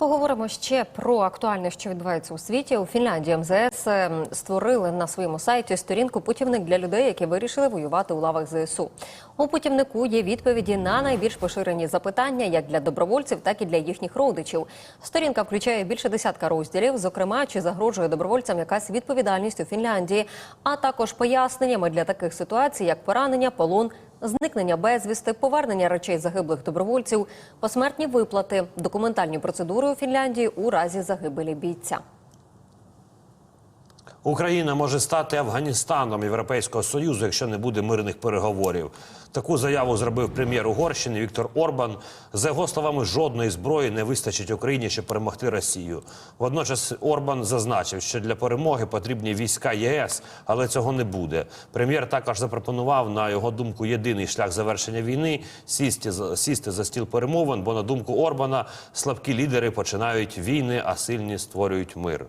Поговоримо ще про актуальне, що відбувається у світі. У Фінляндії МЗС ем, створили на своєму сайті сторінку путівник для людей, які вирішили воювати у лавах ЗСУ. У путівнику є відповіді на найбільш поширені запитання як для добровольців, так і для їхніх родичів. Сторінка включає більше десятка розділів, зокрема, чи загрожує добровольцям якась відповідальність у Фінляндії, а також поясненнями для таких ситуацій, як поранення, полон. Зникнення безвісти, повернення речей загиблих добровольців, посмертні виплати, документальні процедури у Фінляндії у разі загибелі бійця. Україна може стати Афганістаном Європейського союзу, якщо не буде мирних переговорів. Таку заяву зробив прем'єр Угорщини Віктор Орбан. За його словами, жодної зброї не вистачить Україні, щоб перемогти Росію. Водночас Орбан зазначив, що для перемоги потрібні війська ЄС, але цього не буде. Прем'єр також запропонував, на його думку, єдиний шлях завершення війни сісти сісти за стіл перемовин. Бо на думку Орбана слабкі лідери починають війни, а сильні створюють мир.